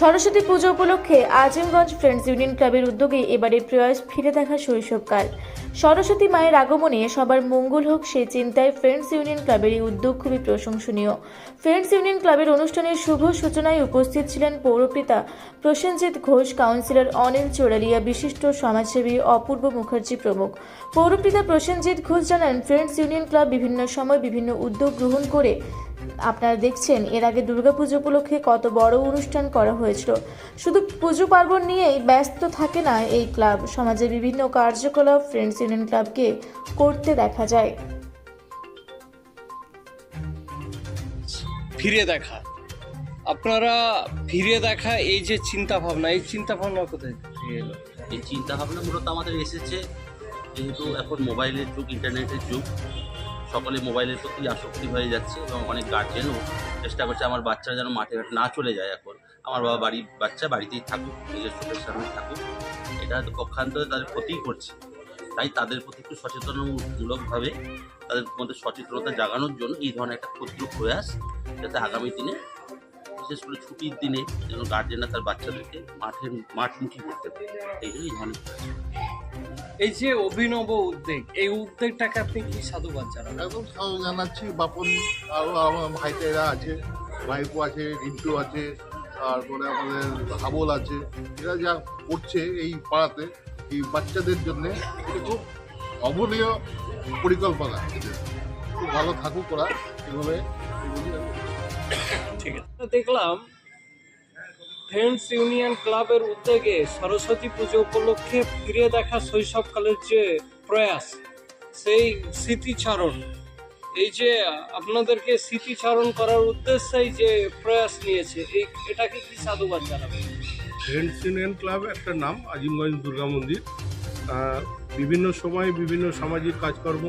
সরস্বতী পুজো উপলক্ষে Azimganj friends union ক্লাবের উদ্যোগে এবারে প্রয়াস ফিরে দেখা শৈশবকাল। সরস্বতী মায়ের আগমনে সবার মঙ্গল হোক সেই চিন্তায় ফ্রেন্ডস ইউনিয়ন ক্লাবের এই উদ্যোগ খুবই প্রশংসনীয়। ফ্রেন্ডস ইউনিয়ন ক্লাবের অনুষ্ঠানের শুভ সূচনায় উপস্থিত ছিলেন পৌরপিতা প্রসেনজিৎ ঘোষ, কাউন্সিলর অনিল চোরালিয়া, বিশিষ্ট সমাজসেবী অপূর্ব মুখার্জি প্রমুখ। পৌরপিতা প্রসেনজিৎ ঘোষ জানান, ফ্রেন্ডস ইউনিয়ন ক্লাব বিভিন্ন সময় বিভিন্ন উদ্যোগ গ্রহণ করে আপনারা দেখছেন এর আগে দুর্গাপুজো উপলক্ষে কত বড় অনুষ্ঠান করা হয়েছিল। শুধু পুজো পার্বণ নিয়েই ব্যস্ত থাকে না এই ক্লাব। সমাজের বিভিন্ন কার্যকলাপ ফ্রেন্ডস ইউনিয়ন ক্লাবকে করতে দেখা যায়। ফিরে দেখা। আপনারা ফিরে দেখা এই যে চিন্তা ভাবনা এই চিন্তা ভাবনা কোথায় এলো? এই চিন্তা ভাবনা মূলত আমাদের এসেছে যেহেতু এখন মোবাইলের যুগ, ইন্টারনেটের যুগ। সকলে মোবাইলের প্রতি আসক্তি হয়ে যাচ্ছে এবং অনেক গার্জেনও চেষ্টা করছে আমার বাচ্চারা যেন মাঠে ঘাটে না চলে যায় এখন। আমার বাবা বাড়ি, বাচ্চা বাড়িতেই থাকুক, নিজের চোখের সামনে থাকুক। এটা পক্ষান্তরে তাদের ক্ষতিই করছে। তাই তাদের প্রতি একটু সচেতনমূলকভাবে তাদের মধ্যে সচেতনতা জাগানোর জন্য এই ধরনের একটা ক্ষুদ্র প্রয়াস যাতে আগামী দিনে, বিশেষ করে ছুটির দিনে যেন গার্জেনরা তার বাচ্চাদেরকে মাঠের মাঠমুখী করতে পারে। এই জন্য এই ধরনের। এই যে অভিনব উদ্যোগ এই উদ্যোগটাকে আপনি কি সাধুবাদ জানাবেন? একদম স্বাগত জানাচ্ছি বাপন আরও আমার ভাইটেরা আছে ভাইপো আছে রিন্টু আছে তারপরে আমাদের হাবল আছে। এরা যা করছে এই পাড়াতে এই বাচ্চাদের জন্য এটা খুব অবনীয় পরিকল্পনা। খুব ভালো থাকুক ওরা এভাবে ঠিক আছে। দেখলাম ফ্রেন্ডস ইউনিয়ন ক্লাবের উদ্যোগে সরস্বতী পুজো উপলক্ষে ফিরে দেখা শৈশবকালের যে প্রয়াস, সেই স্মৃতিচারণ। এই যে আপনাদেরকে স্মৃতিচারণ করার উদ্দেশ্যেই যে প্রয়াস নিয়েছে, এই এটাকে কি সাধুবাদ জানাবেন? ফ্রেন্ডস ইউনিয়ন ক্লাব একটা নাম, আজিমগঞ্জ দুর্গা মন্দির। বিভিন্ন সময়ে বিভিন্ন সামাজিক কাজকর্ম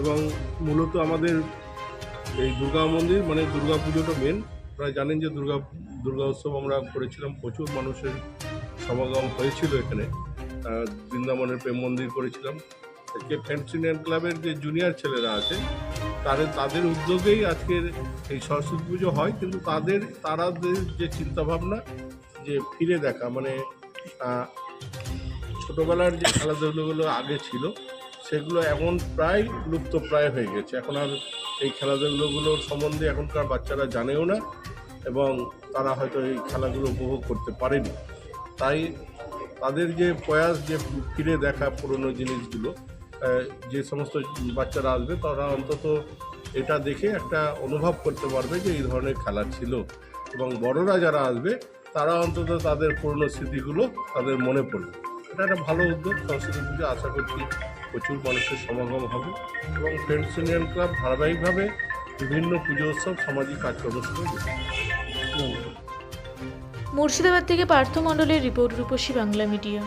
এবং মূলত আমাদের এই দুর্গা মন্দির মানে দুর্গা পুজোটা মেন আপনারা জানেন যে দুর্গা দুর্গা উৎসব আমরা করেছিলাম, প্রচুর মানুষের সমাগম হয়েছিল এখানে। বৃন্দাবনের প্রেম মন্দির করেছিলাম। আজকে ফ্রেন্ডস ইউনিয়ন ক্লাবের যে জুনিয়র ছেলেরা আছে তাদের তাদের উদ্যোগেই আজকের এই সরস্বতী পুজো হয়, কিন্তু তাদের, তারাদের যে চিন্তাভাবনা, যে ফিরে দেখা মানে ছোটবেলার যে খেলাধুলোগুলো আগে ছিল, সেগুলো এখন প্রায় লুপ্ত প্রায় হয়ে গেছে। এখন আর এই খেলাধুলোগুলোর সম্বন্ধে এখনকার বাচ্চারা জানেও না এবং তারা হয়তো এই খেলাগুলো উপভোগ করতে পারেনি। তাই তাদের যে প্রয়াস, যে ফিরে দেখা পুরনো জিনিসগুলো যে সমস্ত বাচ্চারা আসবে, তারা অন্তত এটা দেখে একটা অনুভব করতে পারবে যে এই ধরনের খেলা ছিল। এবং বড়রা যারা আসবে, তারা অন্তত তাদের পুরনো স্মৃতিগুলো তাদের মনে পড়বে। এটা একটা ভালো উদ্যোগ। পুজো আশা করছি প্রচুর মানুষের সমাগম হবে এবং ফ্রেন্ডস ইউনিয়ন ক্লাব ধারাবাহিকভাবে বিভিন্ন পুজো উৎসব, সামাজিক কাজকর্ম মুর্শিদাবাদ থেকে পার্থ মণ্ডলের রিপোর্ট রূপসী বাংলা মিডিয়া।